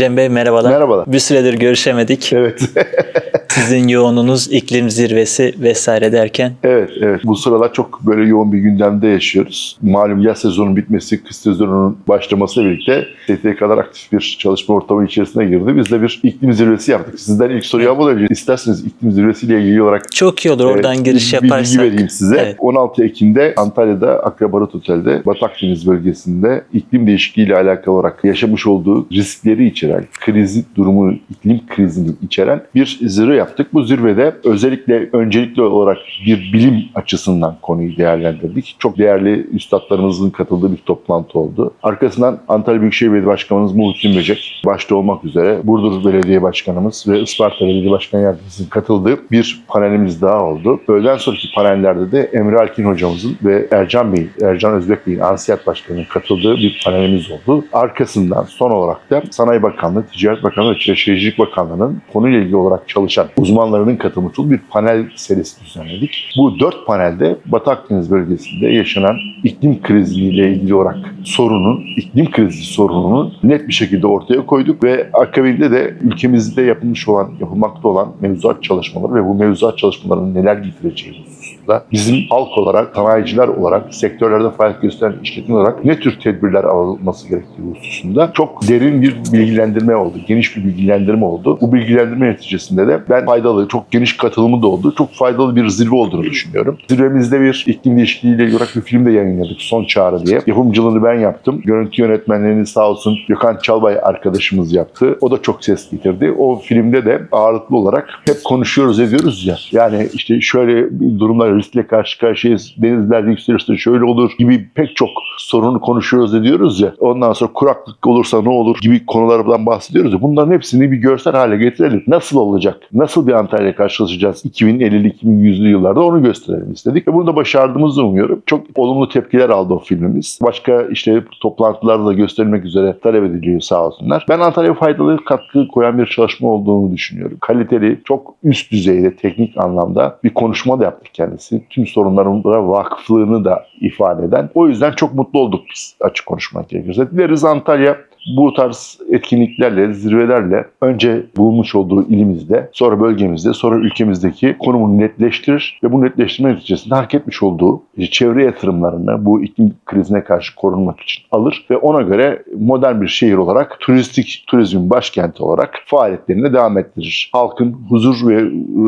Cem Bey merhabalar. Merhabalar. Bir süredir görüşemedik. Evet. Sizin yoğunluğunuz iklim zirvesi vesaire derken evet, evet. Bu sıralar çok böyle yoğun bir gündemde yaşıyoruz. Malum yaz sezonunun bitmesi, kış sezonunun başlamasıyla birlikte STK'lar aktif bir çalışma ortamı içerisine girdi. Biz de bir iklim zirvesi yaptık. Sizden ilk soruyu almadan önce isterseniz iklim zirvesiyle ilgili olarak çok iyi olur oradan Evet, giriş bir yaparsak. Bilgi vereyim size. Evet. 16 Ekim'de Antalya'da Akrabarat Otel'de Batı Akdeniz bölgesinde iklim değişikliği ile alakalı olarak yaşamış olduğu riskleri içeren, krizi durumu, iklim krizini içeren bir zirve yaptık. Bu zirvede özellikle öncelikli olarak bir bilim açısından konuyu değerlendirdik. Çok değerli üstadlarımızın katıldığı bir toplantı oldu. Arkasından Antalya Büyükşehir Belediye Başkanımız Muhittin Böcek başta olmak üzere Burdur Belediye Başkanımız ve Isparta Belediye Başkan Yardımcısının katıldığı bir panelimiz daha oldu. Öğleden sonraki panellerde de Emre Alkin hocamızın ve Ercan Bey, Ercan Özbek Bey'in Ansiyat Başkanı'nın katıldığı bir panelimiz oldu. Arkasından son olarak da Sanayi Bakanlığı, Ticaret Bakanlığı ve Şehircilik Bakanlığı'nın konuyla ilgili olarak çalışan uzmanlarının katılmış olduğu bir panel serisi düzenledik. Bu dört panelde Batı Akdeniz bölgesinde yaşanan iklim kriziyle ilgili olarak sorunun, iklim krizi sorununu net bir şekilde ortaya koyduk ve akabinde de ülkemizde yapılmış olan, yapılmakta olan mevzuat çalışmaları ve bu mevzuat çalışmalarının neler getireceği hususunda bizim halk olarak, sanayiciler olarak, sektörlerde faaliyet gösteren işletme olarak ne tür tedbirler alınması gerektiği hususunda çok derin bir bilgilendirme oldu. Geniş bir bilgilendirme oldu. Bu bilgilendirme neticesinde de ben faydalı, çok geniş katılımı da oldu. Çok faydalı bir zirve olduğunu düşünüyorum. Zirvemizde bir iklim değişikliğiyle olarak bir film de yayınladık. Son Çağrı diye. Yapımcılığını ben yaptım. Görüntü yönetmenliğini sağ olsun Gökhan Çalbay arkadaşımız yaptı. O da çok ses getirdi. O filmde de ağırlıklı olarak hep konuşuyoruz ediyoruz ya. Yani işte şöyle durumlar riskle karşı karşıyayız. Denizler yükselirse şöyle olur gibi pek çok sorunu konuşuyoruz ediyoruz ya. Ondan sonra kuraklık olursa ne olur gibi konulardan bahsediyoruz ya. Bunların hepsini bir görsel hale getirelim. Nasıl olacak? Nasıl bir Antalya karşılaşacağız 2050'li 2100'lü yıllarda onu gösterelim istedik. Ve bunu da başardığımızı umuyorum. Çok olumlu tepkiler aldı o filmimiz. Başka işte toplantılarda da gösterilmek üzere talep ediliyor sağ olsunlar. Ben Antalya'ya faydalı katkı koyan bir çalışma olduğunu düşünüyorum. Kaliteli, çok üst düzeyde teknik anlamda bir konuşma da yaptık kendisi. Tüm sorunlarımıza vakıflığını da ifade eden. O yüzden çok mutlu olduk biz açık konuşmak gerekirse. Dileriz Antalya bu tarz etkinliklerle, zirvelerle önce bulunmuş olduğu ilimizde, sonra bölgemizde, sonra ülkemizdeki konumunu netleştirir ve bu netleştirme neticesinde hak etmiş olduğu çevre yatırımlarını bu iklim krizine karşı korunmak için alır ve ona göre modern bir şehir olarak turistik turizmin başkenti olarak faaliyetlerine devam ettirir. Halkın huzur ve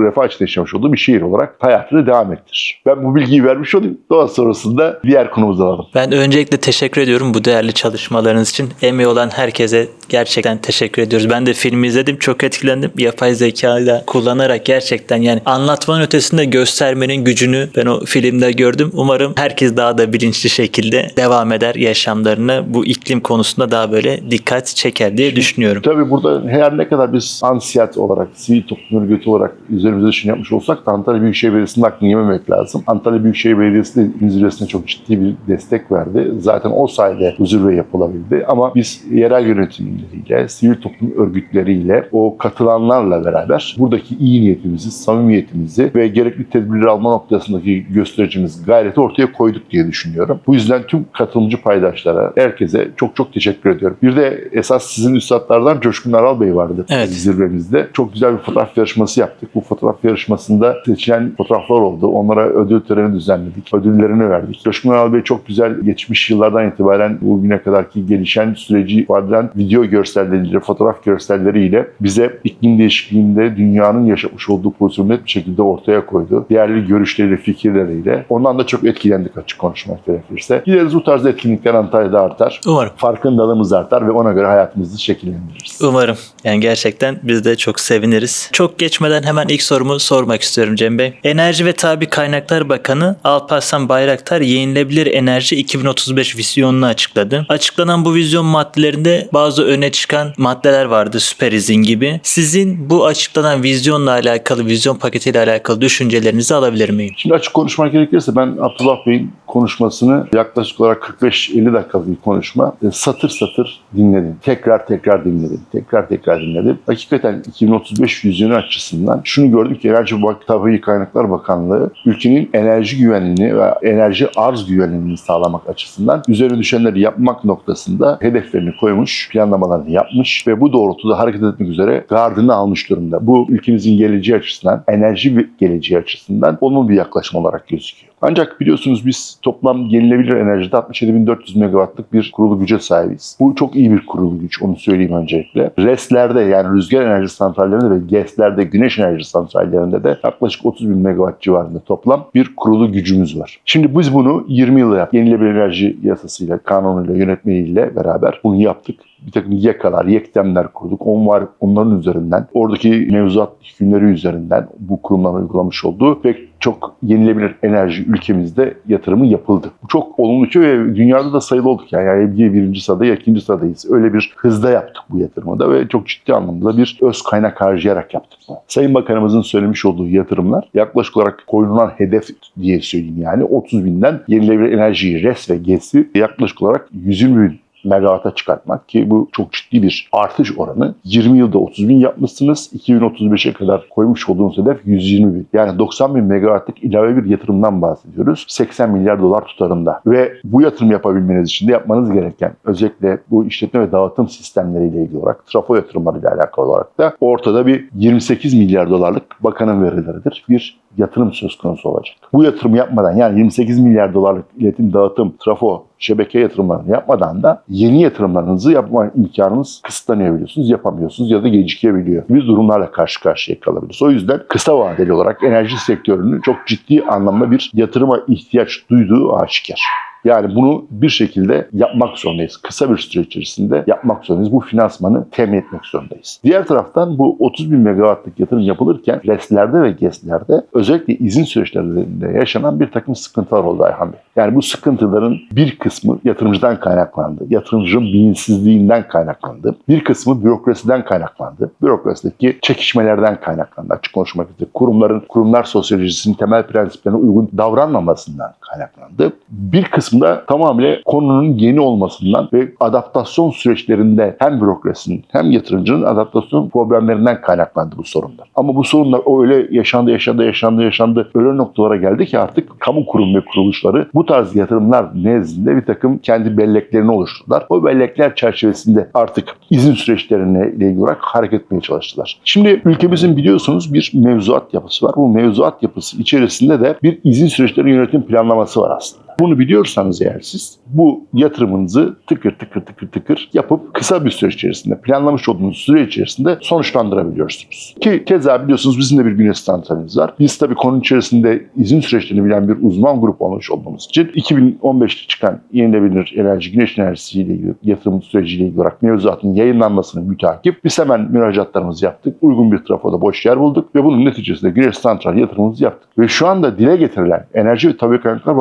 refah içinde yaşamış olduğu bir şehir olarak hayatını devam ettirir. Ben bu bilgiyi vermiş olayım. Daha sonrasında diğer konumuza alalım. Ben öncelikle teşekkür ediyorum bu değerli çalışmalarınız için. Emeği olan herkese gerçekten teşekkür ediyoruz. Ben de filmi izledim. Çok etkilendim. Yapay zekayı da kullanarak gerçekten yani anlatmanın ötesinde göstermenin gücünü ben o filmde gördüm. Umarım herkes daha da bilinçli şekilde devam eder yaşamlarını bu iklim konusunda daha böyle dikkat çeker diye düşünüyorum. Tabii burada her ne kadar biz ansiyat olarak, sivil toplum örgütü olarak üzerimize düşün yapmış olsak da Antalya Büyükşehir Belediyesi'nin hakkını yememek lazım. Antalya Büyükşehir Belediyesi de zirvesine çok ciddi bir destek verdi. Zaten o sayede bu zirve yapılabildi. Ama biz yerel yönetimleriyle, sivil toplum örgütleriyle, o katılanlarla beraber buradaki iyi niyetimizi, samimiyetimizi ve gerekli tedbirleri alma noktasındaki göstericimiz gayreti ortaya koyduk diye düşünüyorum. Bu yüzden tüm katılımcı paydaşlara, herkese çok çok teşekkür ediyorum. Bir de esas sizin üstadlardan Coşkun Aral Bey vardı Evet. zirvemizde. Çok güzel bir fotoğraf yarışması yaptık. Bu fotoğraf yarışmasında seçilen fotoğraflar oldu. Onlara ödül töreni düzenledik. Ödüllerini verdik. Coşkun Aral Bey çok güzel geçmiş yıllardan itibaren bugüne kadarki gelişen süreci ifade eden video görselleriyle, fotoğraf görselleriyle bize iklim değişikliğinde dünyanın yaşamış olduğu pozisyonu net bir şekilde ortaya koydu. Değerli görüşleriyle, fikirleriyle. Ondan da çok etkilendik açık konuşmak gerekirse. Gideriz bu tarz etkinlikler Antalya'da artar. Umarım. Farkındalığımız artar ve ona göre hayatımızı şekillendiririz. Umarım. Yani gerçekten biz de çok seviniriz. Çok geçmeden hemen ilk sorumu sormak istiyorum Cem Bey. Enerji ve Tabi Kaynaklar Bakanı Alparslan Bayraktar yenilebilir enerji 2035 vizyonunu açıkladı. Açıklanan bu vizyon maddelerinde bazı öne çıkan maddeler vardı süper izin gibi. Sizin bu açıklanan vizyonla alakalı, vizyon paketiyle alakalı düşüncelerinizi alabilir miyim? Şimdi açık konuşmak gerekirse ben Abdullah Bey'in konuşmasını yaklaşık olarak 45-50 dakikalık bir konuşma. E, Satır satır dinledim. Tekrar tekrar dinledim. Tekrar tekrar dinledim. Hakikaten 2035 vizyonu açısından şunu gördüm ki Enerji Tabii Kaynaklar Bakanlığı ülkenin enerji güvenliğini ve enerji arz güvenliğini sağlamak açısından üzerine düşenleri yapmak noktasında hedeflerini koymuş, planlamalarını yapmış ve bu doğrultuda hareket etmek üzere gardını almış durumda. Bu ülkemizin geleceği açısından, enerji geleceği açısından olumlu bir yaklaşım olarak gözüküyor. Ancak biliyorsunuz biz toplam yenilebilir enerjide 67.400 megawattlık bir kurulu güce sahibiz. Bu çok iyi bir kurulu güç, onu söyleyeyim öncelikle. RES'lerde yani rüzgar enerji santrallerinde ve GES'lerde, güneş enerji santrallerinde de yaklaşık 30 bin megawatt civarında toplam bir kurulu gücümüz var. Şimdi biz bunu 20 yılda yaptık. Yenilebilir enerji yasasıyla, kanunuyla, yönetmeliğiyle beraber bunu yaptık bir takım yekalar, yektemler kurduk. On var, onların üzerinden, oradaki mevzuat hükümleri üzerinden bu kurumların uygulamış olduğu pek çok yenilebilir enerji ülkemizde yatırımı yapıldı. Bu çok olumlu bir şey ve dünyada da sayılı olduk. Yani, yani ya birinci sırada ikinci sıradayız. Öyle bir hızda yaptık bu yatırımı da ve çok ciddi anlamda bir öz kaynak harcayarak yaptık. Sayın Bakanımızın söylemiş olduğu yatırımlar yaklaşık olarak koyulan hedef diye söyleyeyim yani 30 binden yenilebilir enerjiyi, RES ve GES'i yaklaşık olarak 120 bin megawata çıkartmak ki bu çok ciddi bir artış oranı. 20 yılda 30 bin yapmışsınız. 2035'e kadar koymuş olduğunuz hedef 120 bin. Yani 90 bin megawattlık ilave bir yatırımdan bahsediyoruz. 80 milyar dolar tutarında. Ve bu yatırım yapabilmeniz için de yapmanız gereken özellikle bu işletme ve dağıtım sistemleriyle ilgili olarak trafo yatırımlarıyla alakalı olarak da ortada bir 28 milyar dolarlık bakanın verileridir. Bir yatırım söz konusu olacak. Bu yatırım yapmadan yani 28 milyar dolarlık iletim, dağıtım, trafo, şebeke yatırımlarını yapmadan da yeni yatırımlarınızı yapma imkanınız kısıtlanıyor biliyorsunuz. Yapamıyorsunuz ya da gecikebiliyor. Biz durumlarla karşı karşıya kalabiliriz. O yüzden kısa vadeli olarak enerji sektörünün çok ciddi anlamda bir yatırıma ihtiyaç duyduğu aşikar. Yani bunu bir şekilde yapmak zorundayız. Kısa bir süre içerisinde yapmak zorundayız. Bu finansmanı temin etmek zorundayız. Diğer taraftan bu 30 bin megawattlık yatırım yapılırken RES'lerde ve GES'lerde özellikle izin süreçlerinde yaşanan bir takım sıkıntılar oldu Ayhan Bey. Yani bu sıkıntıların bir kısmı yatırımcıdan kaynaklandı. Yatırımcının bilinçsizliğinden kaynaklandı. Bir kısmı bürokrasiden kaynaklandı. Bürokrasideki çekişmelerden kaynaklandı. Açık konuşmak üzere kurumların, kurumlar sosyolojisinin temel prensiplerine uygun davranmamasından kaynaklandı. Bir kısmı da tamamıyla konunun yeni olmasından ve adaptasyon süreçlerinde hem bürokrasinin hem yatırımcının adaptasyon problemlerinden kaynaklandı bu sorunlar. Ama bu sorunlar o öyle yaşandı, yaşandı, yaşandı, yaşandı. Öyle noktalara geldi ki artık kamu kurum ve kuruluşları bu tarz yatırımlar nezdinde bir takım kendi belleklerini oluşturdular. O bellekler çerçevesinde artık izin süreçlerine ilgili olarak hareket etmeye çalıştılar. Şimdi ülkemizin biliyorsunuz bir mevzuat yapısı var. Bu mevzuat yapısı içerisinde de bir izin süreçleri yönetim planlaması var aslında. Bunu biliyorsanız eğer siz bu yatırımınızı tıkır tıkır tıkır tıkır yapıp kısa bir süre içerisinde planlamış olduğunuz süre içerisinde sonuçlandırabiliyorsunuz. Ki keza biliyorsunuz bizim de bir güneş santralimiz var. Biz tabii konu içerisinde izin süreçlerini bilen bir uzman grup olmuş olduğumuz için 2015'te çıkan yenilebilir enerji güneş enerjisiyle ilgili yatırım süreciyle ilgili olarak mevzuatın yayınlanmasını mütakip biz hemen müracaatlarımızı yaptık. Uygun bir trafoda boş yer bulduk ve bunun neticesinde güneş santral yatırımımızı yaptık. Ve şu anda dile getirilen Enerji ve Tabii Kaynaklar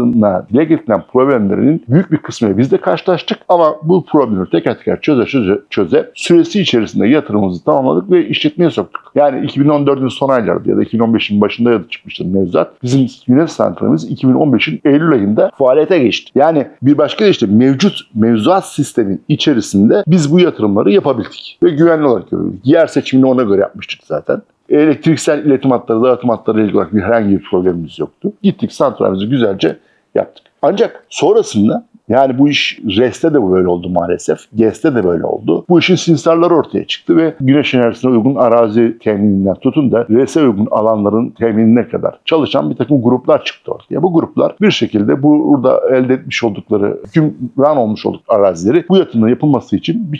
Bakanlığı'na dile getirilen problemlerinin büyük bir kısmıyla biz de karşılaştık ama bu problemi teker teker çöze çöze çöze süresi içerisinde yatırımımızı tamamladık ve işletmeye soktuk. Yani 2014'ün son aylarında ya da 2015'in başında ya da çıkmıştır mevzuat. Bizim güneş santralimiz 2015'in Eylül ayında faaliyete geçti. Yani bir başka işte mevcut mevzuat sistemin içerisinde biz bu yatırımları yapabildik ve güvenli olarak yapabildik. Yer seçimini ona göre yapmıştık zaten elektriksel iletim hatları, dağıtım hatları ile ilgili herhangi bir problemimiz yoktu. Gittik santralimizi güzelce yaptık. Ancak sonrasında yani bu iş RES'te de böyle oldu maalesef. GES'te de böyle oldu. Bu işin sinsarları ortaya çıktı ve güneş enerjisine uygun arazi temininden tutun da RES'e uygun alanların teminine kadar çalışan bir takım gruplar çıktı ortaya. Bu gruplar bir şekilde bu burada elde etmiş oldukları, hükümran olmuş olduk arazileri bu yatırımların yapılması için bir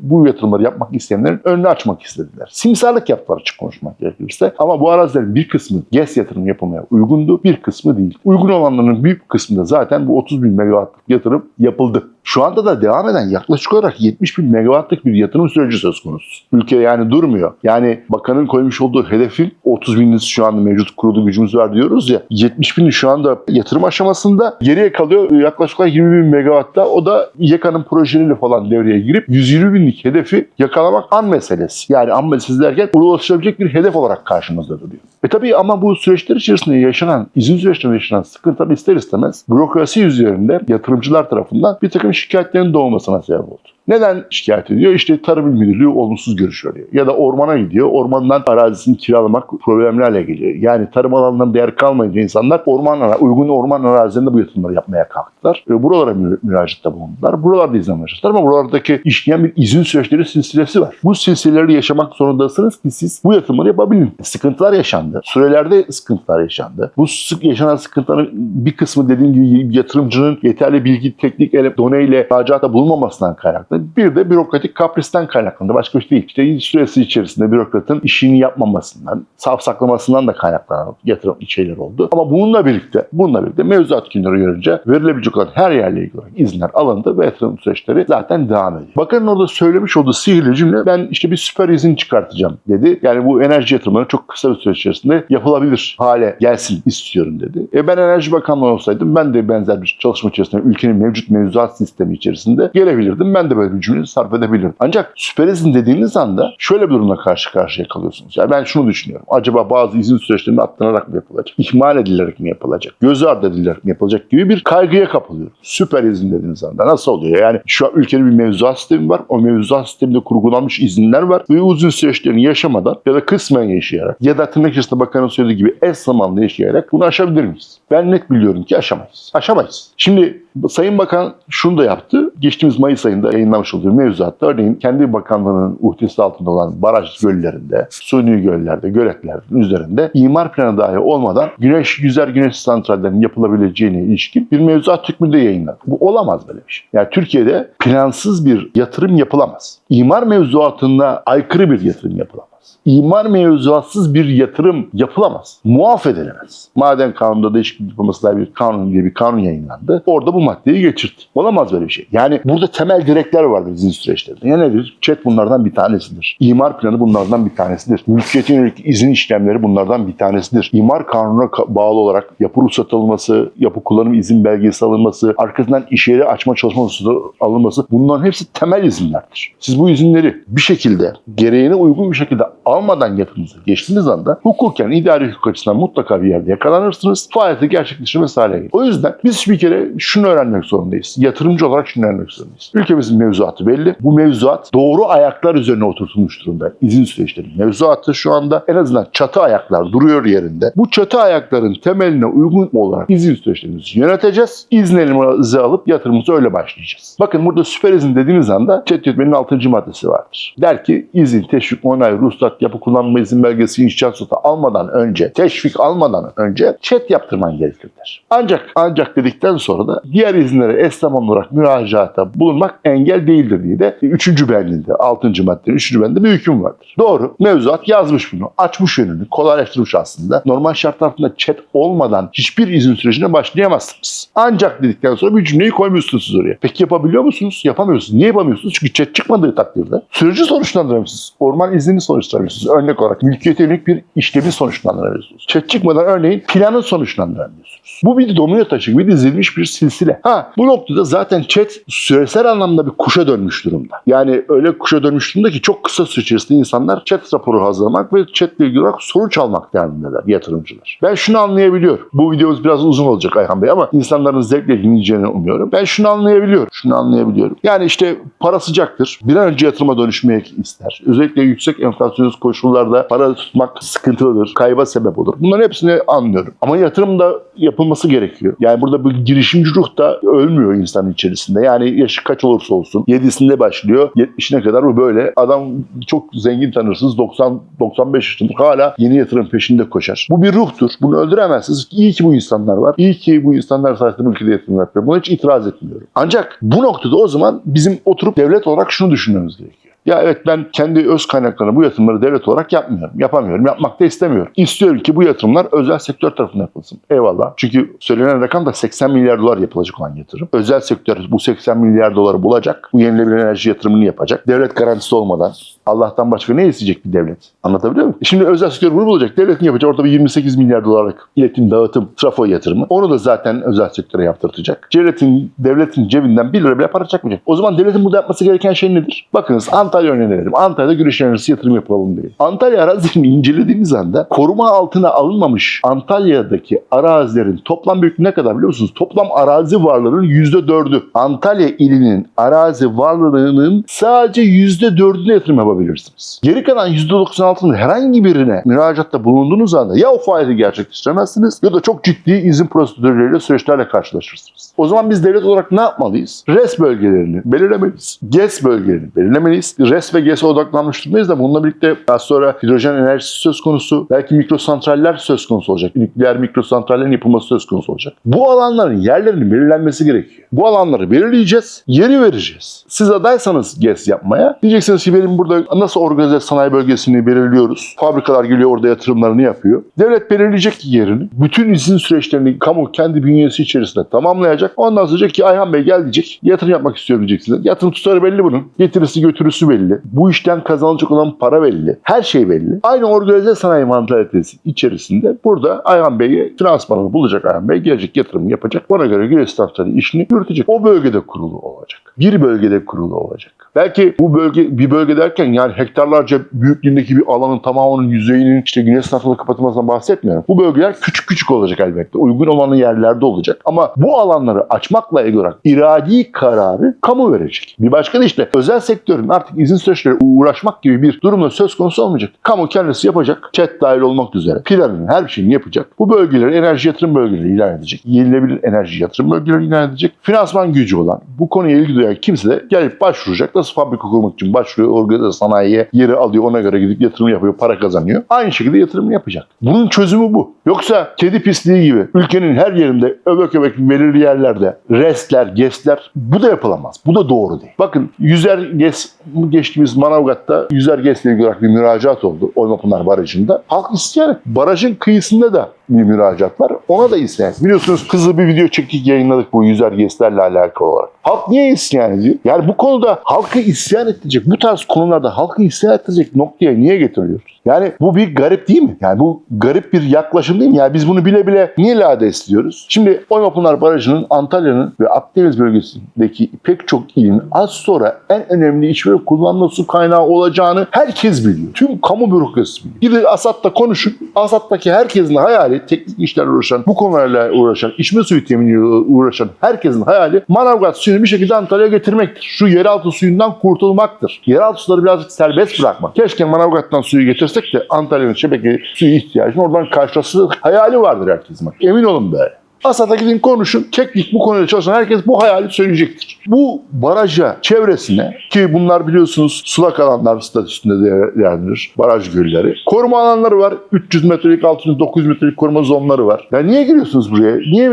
bu yatırımları yapmak isteyenlerin önünü açmak istediler. Simsarlık yaptılar açık konuşmak gerekirse. Ama bu arazilerin bir kısmı GES yatırım yapılmaya uygundu, bir kısmı değil. Uygun olanların büyük kısmında zaten bu 30 bin megawattlık yatırım yapıldı. Şu anda da devam eden yaklaşık olarak 70 bin megawattlık bir yatırım süreci söz konusu. Ülke yani durmuyor. Yani bakanın koymuş olduğu hedefin 30 bininiz şu anda mevcut kurulu gücümüz var diyoruz ya. 70 bini şu anda yatırım aşamasında geriye kalıyor yaklaşık olarak 20 bin megawatta. O da YEKA'nın projeleriyle falan devreye girip 120 binlik hedefi yakalamak an meselesi. Yani an meselesi derken ulaşılabilecek bir hedef olarak karşımızda duruyor. E tabii ama bu süreçler içerisinde yaşanan, izin süreçlerinde yaşanan sıkıntılar ister istemez bürokrasi üzerinde yatırımcılar tarafından bir takım şikayetlerin doğmasına sebep oldu. Neden şikayet ediyor? İşte Tarım İl Müdürlüğü olumsuz görüş veriyor. Ya da ormana gidiyor. Ormandan arazisini kiralamak problemlerle geliyor. Yani tarım alanlarında değer kalmayınca insanlar orman uygun orman arazilerinde bu yatırımları yapmaya kalktılar. Ve buralara mü- müracaatta bulundular. Buralarda izin başladılar ama buralardaki işleyen bir izin süreçleri silsilesi var. Bu silsileleri yaşamak zorundasınız ki siz bu yatırımları yapabilin. Sıkıntılar yaşandı. Sürelerde sıkıntılar yaşandı. Bu sık yaşanan sıkıntıların bir kısmı dediğim gibi yatırımcının yeterli bilgi, teknik doneyle müracaatta bulunmamasından kaynaklı. Bir de bürokratik kapristen kaynaklandı. Başka bir şey değil. İşte süresi içerisinde bürokratın işini yapmamasından, safsaklamasından da kaynaklanan yatırım şeyler oldu. Ama bununla birlikte, bununla birlikte mevzuat günleri görünce verilebilecek olan her yerle ilgili izinler alındı ve yatırım süreçleri zaten devam ediyor. Bakın orada söylemiş olduğu sihirli cümle ben işte bir süper izin çıkartacağım dedi. Yani bu enerji yatırımları çok kısa bir süre içerisinde yapılabilir hale gelsin istiyorum dedi. E ben Enerji Bakanlığı olsaydım ben de benzer bir çalışma içerisinde ülkenin mevcut mevzuat sistemi içerisinde gelebilirdim. Ben de böyle bir cümle sarf edebilirdim. Ancak süper izin dediğiniz anda şöyle bir durumla karşı karşıya kalıyorsunuz. Yani ben şunu düşünüyorum. Acaba bazı izin süreçlerinde atlanarak mı yapılacak? İhmal edilerek mi yapılacak? Göz ardı edilerek mi yapılacak gibi bir kaygıya kapılıyorum. Süper izin dediğiniz anda nasıl oluyor? Yani şu an ülkenin bir mevzuat sistemi var. O mevzuat sisteminde kurgulanmış izinler var. Ve uzun süreçlerini yaşamadan ya da kısmen yaşayarak ya da tırnak içerisinde bakanın söylediği gibi eş zamanlı yaşayarak bunu aşabilir miyiz? Ben net biliyorum ki aşamayız. Aşamayız. Şimdi Sayın Bakan şunu da yaptı. Geçtiğimiz Mayıs ayında yayınlamış olduğu mevzuatta örneğin kendi bakanlığının uhdesi altında olan baraj göllerinde, suni göllerde, göletlerin üzerinde imar planı dahi olmadan güneş yüzer güneş santrallerinin yapılabileceğine ilişkin bir mevzuat hükmünde yayınladı. Bu olamaz böyle bir şey. Yani Türkiye'de plansız bir yatırım yapılamaz. İmar mevzuatına aykırı bir yatırım yapılamaz. İmar mevzuatsız bir yatırım yapılamaz. Muaf edilemez. Maden kanunda değişiklik yapılması dair bir kanun diye bir kanun yayınlandı. Orada bu maddeyi geçirdi. Olamaz böyle bir şey. Yani burada temel direkler vardır izin süreçlerinde. Ya nedir? Çet bunlardan bir tanesidir. İmar planı bunlardan bir tanesidir. Mülkiyete yönelik izin işlemleri bunlardan bir tanesidir. İmar kanununa ka- bağlı olarak yapı ruhsat alınması, yapı kullanım izin belgesi alınması, arkasından iş yeri açma çalışması alınması bunların hepsi temel izinlerdir. Siz bu izinleri bir şekilde gereğine uygun bir şekilde almadan yatırımınıza geçtiğiniz anda hukuken idari hukuk açısından mutlaka bir yerde yakalanırsınız. Faaliyeti gerçekleştirmesi hale gelir. O yüzden biz bir kere şunu öğrenmek zorundayız. Yatırımcı olarak şunu öğrenmek zorundayız. Ülkemizin mevzuatı belli. Bu mevzuat doğru ayaklar üzerine oturtulmuş durumda. İzin süreçleri. Mevzuatı şu anda en azından çatı ayaklar duruyor yerinde. Bu çatı ayakların temeline uygun olarak izin süreçlerimizi yöneteceğiz. İznlerimizi alıp yatırımımıza öyle başlayacağız. Bakın burada süper izin dediğiniz anda çet yönetmenin 6. maddesi vardır. Der ki izin, teşvik, onay, ruhsat, yapı kullanma izin belgesi, inşaat ruhsatı almadan önce, teşvik almadan önce çet yaptırman gerekir der. Ancak ancak dedikten sonra da diğer izinlere zamanlı olarak müracaata bulunmak engel değildir diye de 3. bendinde, 6. maddenin 3. bendinde bir hüküm vardır. Doğru. Mevzuat yazmış bunu. Açmış önünü. Kolaylaştırmış aslında. Normal şartlar altında chat olmadan hiçbir izin sürecine başlayamazsınız. Ancak dedikten sonra bir cümleyi koymuşsunuz siz oraya. Peki yapabiliyor musunuz? Yapamıyorsunuz. Niye yapamıyorsunuz? Çünkü chat çıkmadığı takdirde süreci sonuçlandıramıyorsunuz. Orman iznini sonuçlandıramıyorsunuz. Örnek olarak mülkiyete yönelik bir işlemi sonuçlandıramıyorsunuz. Chat çıkmadan örneğin planı sonuçlandıramıyorsunuz. Bu bir domino taşı gibi dizilmiş bir silsile. Ha bu noktada zaten chat süresel anlamda bir kuşa dönmüş durumda. Yani öyle kuşa dönmüş durumda ki çok kısa süre içerisinde insanlar chat raporu hazırlamak ve chatle ilgili olarak sonuç almak derdindeler yatırımcılar. Ben şunu anlayabiliyorum. Bu videomuz biraz uzun olacak Ayhan Bey ama insanların zevkle dinleyeceğini umuyorum. Ben şunu anlayabiliyorum. Şunu anlayabiliyorum. Yani işte para sıcaktır. Bir an önce yatırıma dönüşmek ister. Özellikle yüksek enflasyonist koşullarda para tutmak sıkıntılıdır. Kayba sebep olur. Bunların hepsini anlıyorum. Ama yatırım da yapılması gerekiyor. Yani burada bu girişimci ruh da ölmüyor insanın içerisinde. Yani yaşı kaç olursa olsun 7'sinde başlıyor 70'ine kadar bu böyle. Adam çok zengin tanırsınız 90 95 yaşında hala yeni yatırım peşinde koşar. Bu bir ruhtur. Bunu öldüremezsiniz. İyi ki bu insanlar var. İyi ki bu insanlar sayesinde ülkede yatırım yapıyor. Buna hiç itiraz etmiyorum. Ancak bu noktada o zaman bizim oturup devlet olarak şunu düşünmemiz gerekiyor. Ya evet ben kendi öz kaynaklarına bu yatırımları devlet olarak yapmıyorum. Yapamıyorum. Yapmak da istemiyorum. İstiyorum ki bu yatırımlar özel sektör tarafından yapılsın. Eyvallah. Çünkü söylenen rakam da 80 milyar dolar yapılacak olan yatırım. Özel sektör bu 80 milyar doları bulacak. Bu yenilenebilir enerji yatırımını yapacak. Devlet garantisi olmadan Allah'tan başka ne isteyecek bir devlet? Anlatabiliyor muyum? Şimdi özel sektör bunu bulacak. Devletin yapacağı orada bir 28 milyar dolarlık iletim, dağıtım, trafo yatırımı. Onu da zaten özel sektöre yaptırtacak. Devletin, devletin cebinden 1 lira bile para çakmayacak. O zaman devletin burada yapması gereken şey nedir? Bakınız Antalya verelim. Antalya'da güneş enerjisi yatırım yapalım diye. Antalya arazilerini incelediğimiz anda koruma altına alınmamış Antalya'daki arazilerin toplam büyüklüğü ne kadar biliyor musunuz? Toplam arazi varlığının %4'ü. Antalya ilinin arazi varlığının sadece %4'üne yatırım yapabilirsiniz. Geri kalan %96'nın herhangi birine müracaatta bulunduğunuz anda ya o faaliyeti gerçekleştiremezsiniz ya da çok ciddi izin prosedürleriyle süreçlerle karşılaşırsınız. O zaman biz devlet olarak ne yapmalıyız? RES bölgelerini belirlemeliyiz. GES bölgelerini belirlemeliyiz. RES ve GES'e odaklanmış durmayız da bununla birlikte daha sonra hidrojen enerjisi söz konusu, belki mikrosantraller söz konusu olacak. Nükleer mikrosantrallerin yapılması söz konusu olacak. Bu alanların yerlerinin belirlenmesi gerekiyor. Bu alanları belirleyeceğiz, yeri vereceğiz. Siz adaysanız GES yapmaya, diyeceksiniz ki benim burada nasıl organize sanayi bölgesini belirliyoruz. Fabrikalar geliyor orada yatırımlarını yapıyor. Devlet belirleyecek yerini. Bütün izin süreçlerini kamu kendi bünyesi içerisinde tamamlayacak. Ondan sonra diyecek ki Ayhan Bey gel diyecek. Yatırım yapmak istiyorum diyeceksiniz. Yatırım tutarı belli bunun. Getirisi götürüsü belli. Bu işten kazanılacak olan para belli. Her şey belli. Aynı organize sanayi mantalitesi içerisinde burada Ayhan Bey'e finansmanını bulacak Ayhan Bey. Gelecek yatırım yapacak. Ona göre güneş santrali işini yürütecek. O bölgede kurulu olacak. Bir bölgede kurulu olacak. Belki bu bölge bir bölge derken yani hektarlarca büyüklüğündeki bir alanın tamamının yüzeyinin işte güneş santralı kapatılmasından bahsetmiyorum. Bu bölgeler küçük küçük olacak elbette. Uygun olan yerlerde olacak. Ama bu alanları açmakla ilgili olarak iradi kararı kamu verecek. Bir başka da işte özel sektörün artık izin süreçleri uğraşmak gibi bir durumda söz konusu olmayacak. Kamu kendisi yapacak. Chat dahil olmak üzere. Planını her şeyini yapacak. Bu bölgeleri enerji yatırım bölgeleri ilan edecek. Yenilebilir enerji yatırım bölgeleri ilan edecek. Finansman gücü olan, bu konuya ilgi duyan kimse de gelip başvuracak. Nasıl fabrika kurmak için başvuruyor, organize sanayiye yeri alıyor, ona göre gidip yatırım yapıyor, para kazanıyor. Aynı şekilde yatırım yapacak. Bunun çözümü bu. Yoksa kedi pisliği gibi ülkenin her yerinde öbek öbek belirli yerlerde restler, GES'ler bu da yapılamaz. Bu da doğru değil. Bakın Yüzer GES geçtiğimiz Manavgat'ta Yüzer GES'le ilgili olarak bir müracaat oldu. Oymapınar Barajı'nda. Halk etti. Barajın kıyısında da bir müracaat var. Ona da isyan. Biliyorsunuz hızlı bir video çektik yayınladık bu Yüzer GES'lerle alakalı olarak. Halk niye isyan ediyor? Yani bu konuda halkı isyan ettirecek, bu tarz konularda halkı isyan ettirecek noktaya niye getiriyoruz? Yani bu bir garip değil mi? Yani bu garip bir yaklaşım değil mi? Yani biz bunu bile bile niye lades diyoruz? Şimdi Oymapınar Barajı'nın Antalya'nın ve Akdeniz bölgesindeki pek çok ilin az sonra en önemli içme ve kullanma su kaynağı olacağını herkes biliyor. Tüm kamu bürokrasisi biliyor. Gidin Asat'ta konuşun. Asat'taki herkesin hayali, teknik işlerle uğraşan, bu konularla uğraşan, içme suyu teminiyle uğraşan herkesin hayali Manavgat suyunu bir şekilde Antalya'ya getirmektir. Şu yeraltı suyundan kurtulmaktır. Yeraltı suları birazcık serbest bırakmak. Keşke Manavgat'tan suyu getirsek de Antalya'nın şebeke suyu ihtiyacını oradan karşılasın hayali vardır herkesin. Emin olun böyle. Asat'a gidin konuşun. Teknik bu konuda çalışan herkes bu hayali söyleyecektir. Bu baraja çevresine ki bunlar biliyorsunuz sulak alanlar statüsünde değerlendirilir. Baraj gölleri. Koruma alanları var. 300 metrelik, 600, 900 metrelik koruma zonları var. Ya niye giriyorsunuz buraya? Niye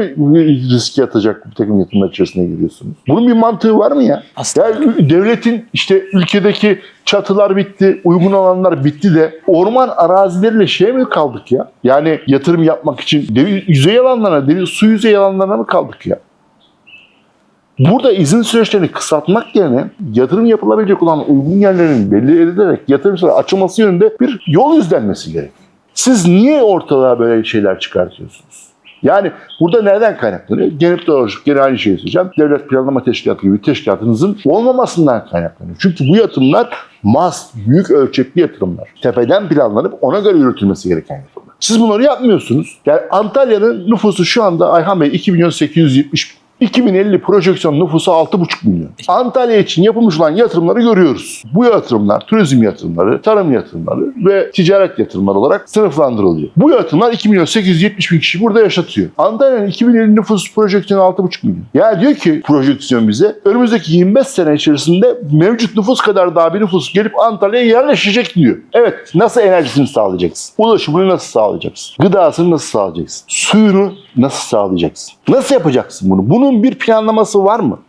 riske atacak bir takım yatırımlar içerisine giriyorsunuz? Bunun bir mantığı var mı ya? Aslında Ya ü- devletin işte ülkedeki çatılar bitti, uygun alanlar bitti de orman arazileriyle şeye mi kaldık ya? Yani yatırım yapmak için devi, yüzey alanlarına, devi, su yüzey alanlarına mı kaldık ya? Burada izin süreçlerini kısaltmak yerine yatırım yapılabilecek olan uygun yerlerin belli edilerek yatırım süreçleri açılması yönünde bir yol izlenmesi gerekiyor. Siz niye ortalığa böyle şeyler çıkartıyorsunuz? Yani burada nereden kaynaklanıyor? Gene doğrusu gene aynı şeyi söyleyeceğim. Devlet Planlama Teşkilatı gibi teşkilatınızın olmamasından kaynaklanıyor. Çünkü bu yatırımlar mas, büyük ölçekli yatırımlar. Tepeden planlanıp ona göre yürütülmesi gereken yatırımlar. Siz bunları yapmıyorsunuz. Yani Antalya'nın nüfusu şu anda Ayhan Bey 2 milyon 870 bin. 2050 projeksiyon nüfusu 6,5 milyon. Antalya için yapılmış olan yatırımları görüyoruz. Bu yatırımlar turizm yatırımları, tarım yatırımları ve ticaret yatırımları olarak sınıflandırılıyor. Bu yatırımlar 2 milyon 870 bin kişi burada yaşatıyor. Antalya'nın 2050 nüfus projeksiyonu 6,5 milyon. Ya diyor ki projeksiyon bize önümüzdeki 25 sene içerisinde mevcut nüfus kadar daha bir nüfus gelip Antalya'ya yerleşecek diyor. Evet nasıl enerjisini sağlayacaksın? Ulaşımını nasıl sağlayacaksın? Gıdasını nasıl sağlayacaksın? Suyunu nasıl sağlayacaksın? Nasıl yapacaksın bunu? Bunun bir planlaması var mı?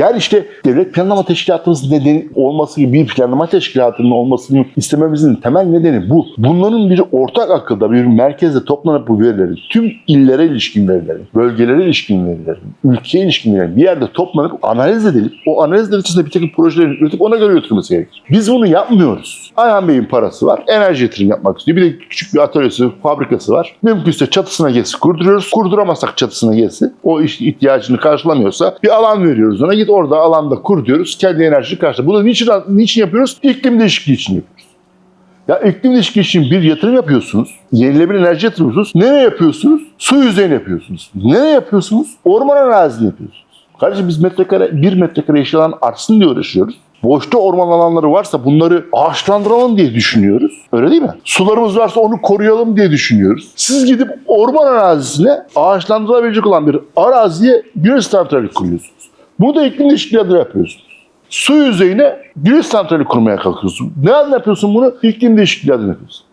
Yani işte devlet planlama teşkilatımız nedeni olması gibi bir planlama teşkilatının olmasını istememizin temel nedeni bu. Bunların bir ortak akılda bir merkezde toplanıp bu verileri tüm illere ilişkin verileri, bölgelere ilişkin verileri, ülkeye ilişkin verileri bir yerde toplanıp analiz edilip o analizler içinde bir takım projelerin üretip ona göre götürmesi gerekir. Biz bunu yapmıyoruz. Ayhan Bey'in parası var. Enerji yatırım yapmak istiyor. Bir de küçük bir atölyesi, fabrikası var. Mümkünse çatısına gesi kurduruyoruz. Kurduramazsak çatısına gesi o iş ihtiyacını karşılamıyorsa bir alan veriyoruz ona. Git orada alanda kur diyoruz. Kendi enerjini karşıla. Bunu niçin, niçin yapıyoruz? İklim değişikliği için yapıyoruz. Ya iklim değişikliği için bir yatırım yapıyorsunuz. Yenilenebilir enerji yatırım yapıyorsunuz. Nereye yapıyorsunuz? Su yüzeyine yapıyorsunuz. Nereye yapıyorsunuz? Orman arazisine yapıyorsunuz. Kardeşim biz metrekare, bir metrekare yeşil alan artsın diye uğraşıyoruz. Boşta orman alanları varsa bunları ağaçlandıralım diye düşünüyoruz. Öyle değil mi? Sularımız varsa onu koruyalım diye düşünüyoruz. Siz gidip orman arazisine ağaçlandırılabilecek olan bir araziye güneş santrali kuruyorsunuz. Bunu da iklim değişikliği adına yapıyorsunuz. Su yüzeyine güneş santrali kurmaya kalkıyorsun. Ne adına yapıyorsun bunu? İklim değişikliği adına yapıyorsun.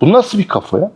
Bu nasıl bir kafa ya?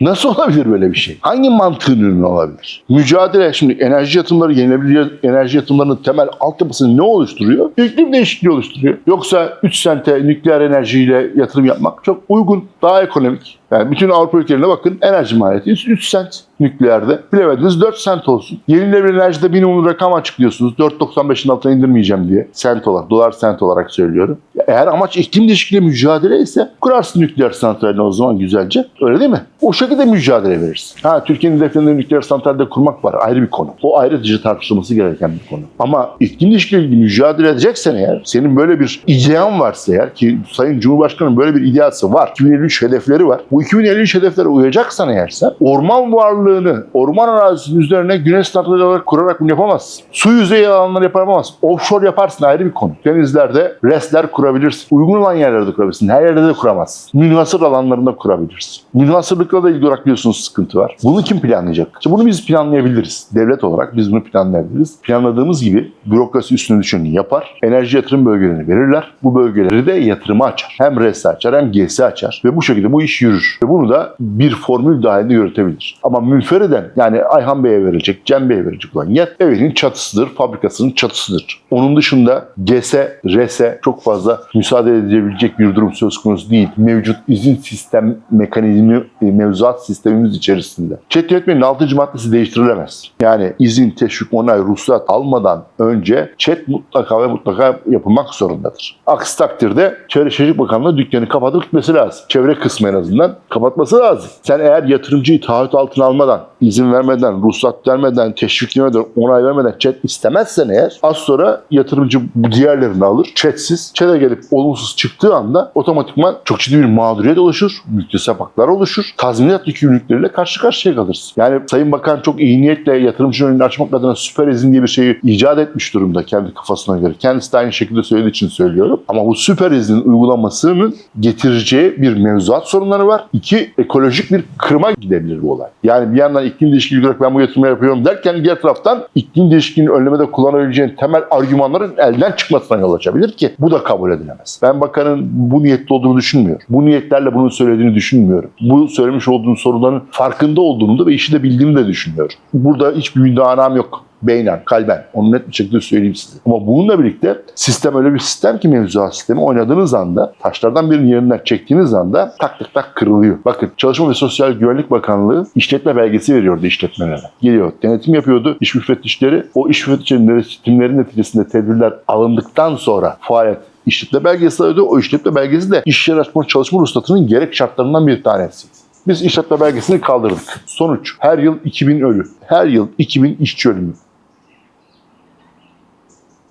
Nasıl olabilir böyle bir şey? Hangi mantığın ürünü olabilir? Mücadele, şimdi enerji yatırımları, yenilenebilir enerji yatırımlarının temel altyapısını ne oluşturuyor? İklim değişikliği oluşturuyor. Yoksa 3 sente nükleer enerjiyle yatırım yapmak çok uygun, daha ekonomik. Yani bütün Avrupa ülkelerine bakın enerji maliyeti 3 sent nükleerde. Bilemediniz 4 sent olsun. Yenilenebilir enerjide minimum rakam açıklıyorsunuz. 4.95'in altına indirmeyeceğim diye. Sent olarak, dolar sent olarak söylüyorum. Eğer amaç iklim değişikliği mücadele ise kurarsın nükleer santralini o zaman güzelce. Öyle değil mi? O şekilde mücadele verirsin. Ha Türkiye'nin hedeflerinde nükleer santralde kurmak var. Ayrı bir konu. O ayrıca tartışılması gereken bir konu. Ama iklim değişikliği mücadele edeceksen eğer, senin böyle bir idean varsa eğer ki Sayın Cumhurbaşkanı'nın böyle bir ideası var. 2053 hedefleri var. Bu 2053 hedeflere uyacaksan eğer sen orman varlığını, orman arazisinin üzerine güneş santrali kurarak bunu yapamazsın. Su yüzeyi alanları yapamazsın. Offshore yaparsın ayrı bir konu. Denizlerde restler kurabilirsin. Uygun olan yerlerde kurabilirsin. Her yerde de kuramazsın. Münhasır alanlarında kurabilirsin. Münhasırlıkla da ilgili olarak biliyorsunuz sıkıntı var. Bunu kim planlayacak? İşte bunu biz planlayabiliriz. Devlet olarak biz bunu planlayabiliriz. Planladığımız gibi bürokrasi üstüne düşeni yapar. Enerji yatırım bölgelerini verirler. Bu bölgeleri de yatırıma açar. Hem RES açar hem GS açar. Ve bu şekilde bu iş yürür. Ve bunu da bir formül dahilinde yürütebilir. Ama münferiden yani Ayhan Bey'e verilecek, Cem Bey'e verecek olan yer evinin çatısıdır, fabrikasının çatısıdır. Onun dışında GES'e, RES'e çok fazla müsaade edilebilecek bir durum söz konusu değil. Mevcut izin sistem mekanizmi, e, mevzuat sistemimiz içerisinde. Çet yönetmenin 6. maddesi değiştirilemez. Yani izin, teşvik, onay, ruhsat almadan önce çet mutlaka ve mutlaka yapılmak zorundadır. Aksi takdirde Çevre Şehircilik Bakanlığı dükkanı kapatıp gitmesi lazım. Çevre kısmı en azından kapatması lazım. Sen eğer yatırımcıyı taahhüt altına almadan, izin vermeden, ruhsat vermeden, teşvik onay vermeden chat istemezsen eğer az sonra yatırımcı diğerlerini alır. Chatsiz, chat'e gelip olumsuz çıktığı anda otomatikman çok ciddi bir mağduriyet oluşur. Müktesep haklar oluşur. Tazminat yükümlülükleriyle karşı karşıya kalırsın. Yani Sayın Bakan çok iyi niyetle yatırımcının önünü açmak adına süper izin diye bir şeyi icat etmiş durumda kendi kafasına göre. Kendisi de aynı şekilde söylediği için söylüyorum. Ama bu süper iznin uygulamasının getireceği bir mevzuat sorunları var. İki, ekolojik bir kırıma gidebilir bu olay. Yani bir yandan iklim değişikliği olarak ben bu yatırımı yapıyorum derken diğer taraftan iklim değişikliğini önlemede kullanabileceğin temel argümanların elden çıkmasına yol açabilir ki bu da kabul edilemez. Ben bakanın bu niyetli olduğunu düşünmüyorum. Bu niyetlerle bunu söylediğini düşünmüyorum. Bu söylemiş olduğum soruların farkında olduğunu da ve işi de bildiğimi de düşünüyorum. Burada hiçbir müdahanam yok beynen, kalben. Onu net bir şekilde söyleyeyim size. Ama bununla birlikte sistem öyle bir sistem ki mevzuat sistemi oynadığınız anda taşlardan birinin yerinden çektiğiniz anda tak tak tak kırılıyor. Bakın Çalışma ve Sosyal Güvenlik Bakanlığı işletme belgesi veriyordu işletmelere. Geliyor denetim yapıyordu iş müfettişleri. O iş müfettişlerinin denetimleri neticesinde tedbirler alındıktan sonra faaliyet işletme belgesi alıyordu. O işletme belgesi de iş yeri açma çalışma ruhsatının gerek şartlarından bir tanesi. Biz işletme belgesini kaldırdık. Sonuç her yıl 2000 ölü. Her yıl 2000 işçi ölümü.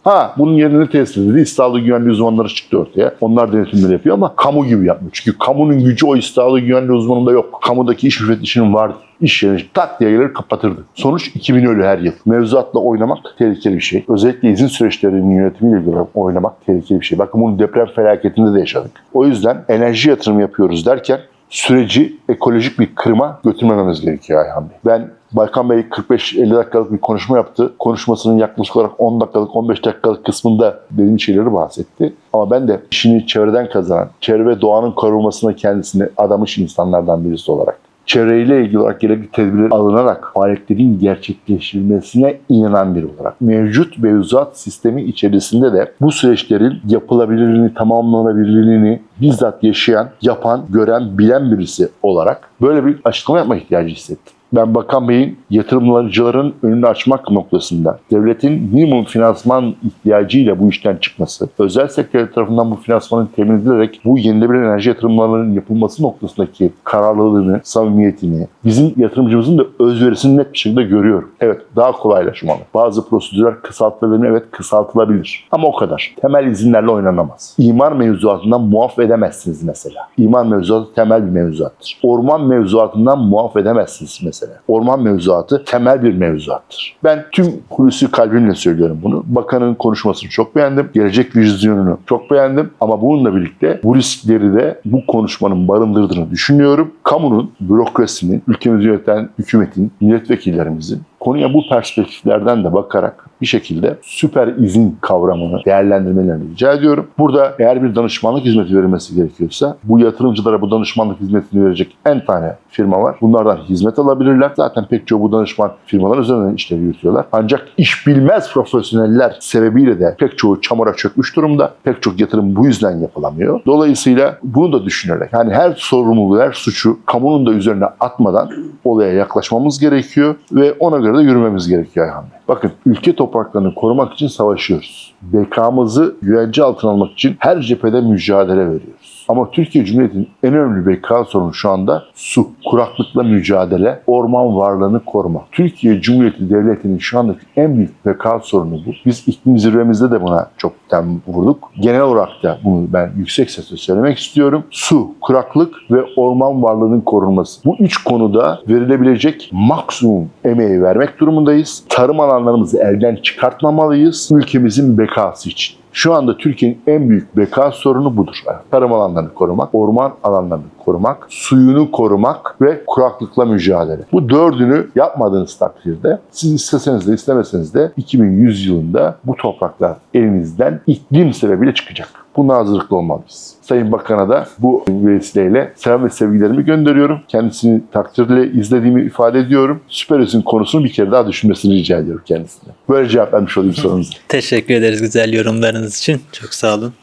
Ha bunun yerine tesis edildi. Sağlığı güvenliği uzmanları çıktı ortaya. Onlar denetimleri yapıyor ama kamu gibi yapmıyor. Çünkü kamunun gücü o sağlığı güvenliği uzmanında yok. Kamudaki iş müfettişinin vardı. İş yerini tak diye gelir kapatırdı. Sonuç 2000 ölü her yıl. Mevzuatla oynamak tehlikeli bir şey. Özellikle izin süreçlerinin yönetimiyle ilgili oynamak tehlikeli bir şey. Bakın bunu deprem felaketinde de yaşadık. O yüzden enerji yatırımı yapıyoruz derken süreci ekolojik bir kırıma götürmememiz gerekiyor Ayhan Bey. Ben Baykan Bey 45-50 dakikalık bir konuşma yaptı. Konuşmasının yaklaşık olarak 10 dakikalık, 15 dakikalık kısmında dediğim şeyleri bahsetti. Ama ben de işini çevreden kazanan, çevre ve doğanın korunmasına kendisini adamış insanlardan birisi olarak çevreyle ilgili olarak gerekli tedbirler alınarak faaliyetlerin gerçekleştirilmesine inanan biri olarak mevcut mevzuat sistemi içerisinde de bu süreçlerin yapılabilirliğini, tamamlanabilirliğini bizzat yaşayan, yapan, gören, bilen birisi olarak böyle bir açıklama yapma ihtiyacı hissettim. Ben Bakan Bey'in yatırımcıların önünü açmak noktasında devletin minimum finansman ihtiyacıyla bu işten çıkması, özel sektör tarafından bu finansmanın temin edilerek bu yenilenebilir enerji yatırımlarının yapılması noktasındaki kararlılığını, samimiyetini, bizim yatırımcımızın da özverisini net bir şekilde görüyorum. Evet daha kolaylaşmalı. Bazı prosedürler kısaltılabilir? Evet kısaltılabilir. Ama o kadar. Temel izinlerle oynanamaz. İmar mevzuatından muaf edemezsiniz mesela. İmar mevzuatı temel bir mevzuattır. Orman mevzuatından muaf edemezsiniz mesela. Orman mevzuatı temel bir mevzuattır. Ben tüm hulusi kalbimle söylüyorum bunu. Bakanın konuşmasını çok beğendim. Gelecek vizyonunu çok beğendim. Ama bununla birlikte bu riskleri de bu konuşmanın barındırdığını düşünüyorum. Kamunun, bürokrasinin, ülkemizi yöneten hükümetin, milletvekillerimizin konuya bu perspektiflerden de bakarak bir şekilde süper izin kavramını değerlendirmelerini rica ediyorum. Burada eğer bir danışmanlık hizmeti verilmesi gerekiyorsa bu yatırımcılara bu danışmanlık hizmetini verecek en tane firma var. Bunlardan hizmet alabilirler. Zaten pek çoğu bu danışman firmalar üzerinden işleri yürütüyorlar. Ancak iş bilmez profesyoneller sebebiyle de pek çoğu çamura çökmüş durumda. Pek çok yatırım bu yüzden yapılamıyor. Dolayısıyla bunu da düşünerek yani her sorumluluğu, her suçu kamunun da üzerine atmadan olaya yaklaşmamız gerekiyor ve ona göre de yürümemiz gerekiyor Ayhan Bey. Bakın ülke topraklarını korumak için savaşıyoruz. Bekamızı güvence altına almak için her cephede mücadele veriyoruz. Ama Türkiye Cumhuriyeti'nin en önemli beka sorunu şu anda su, kuraklıkla mücadele, orman varlığını koruma. Türkiye Cumhuriyeti Devleti'nin şu andaki en büyük beka sorunu bu. Biz iklim zirvemizde de buna çok tem vurduk. Genel olarak da bunu ben yüksek sesle söylemek istiyorum. Su, kuraklık ve orman varlığının korunması. Bu üç konuda verilebilecek maksimum emeği vermek durumundayız. Tarım alanlarımızı elden çıkartmamalıyız ülkemizin bekası için. Şu anda Türkiye'nin en büyük beka sorunu budur. Tarım alanlarını korumak, orman alanlarını korumak, suyunu korumak ve kuraklıkla mücadele. Bu dördünü yapmadığınız takdirde siz isteseniz de istemeseniz de 2100 yılında bu topraklar elinizden iklim sebebiyle çıkacak. Buna hazırlıklı olmalıyız. Sayın Bakan'a da bu vesileyle selam ve sevgilerimi gönderiyorum. Kendisini takdirle izlediğimi ifade ediyorum. Süper konusunu bir kere daha düşünmesini rica ediyorum kendisine. Böyle cevap vermiş olayım sorunuza. Teşekkür ederiz güzel yorumlarınız için. Çok sağ olun.